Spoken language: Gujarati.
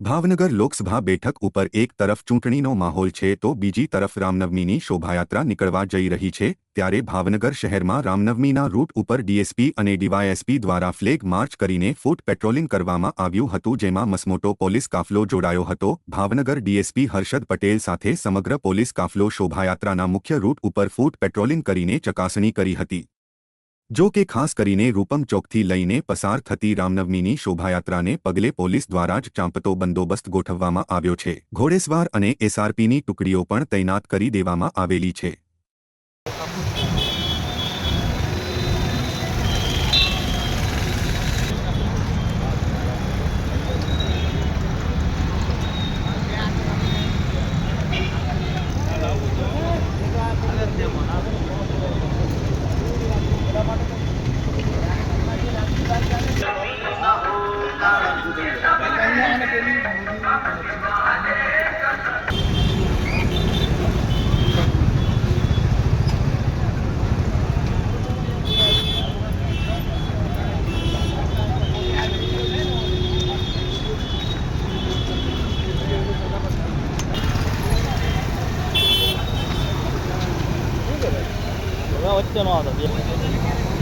ભાવનગર લોકસભા બેઠક ઉપર એક તરફ ચૂંટણીનો માહોલ છે તો બીજી તરફ રામનવમીની શોભાયાત્રા નીકળવા જઈ રહી છે, ત્યારે ભાવનગર શહેરમાં રામનવમીના રૂટ ઉપર ડીએસપી અને ડીવાયએસપી દ્વારા ફ્લેગ માર્ચ કરીને ફૂટ પેટ્રોલિંગ કરવામાં આવ્યું હતું જેમાં મસમોટો પોલીસ કાફલો જોડાયો હતો. ભાવનગર ડીએસપી હર્ષદ પટેલ સાથે સમગ્ર પોલીસ કાફલો શોભાયાત્રાના મુખ્ય રૂટ ઉપર ફૂટ પેટ્રોલિંગ કરીને ચકાસણી કરી હતી. જો કે ખાસ કરીને રૂપમ ચોકથી લઈને પસાર થતી રામનવમીની શોભાયાત્રાને પગલે પોલીસ દ્વારા જ ચાંપતો બંદોબસ્ત ગોઠવવામાં આવ્યો છે. ઘોડેસવાર અને એસઆરપીની ટુકડીઓ પણ તૈનાત કરી દેવામાં આવેલી છે. 我要电脑的。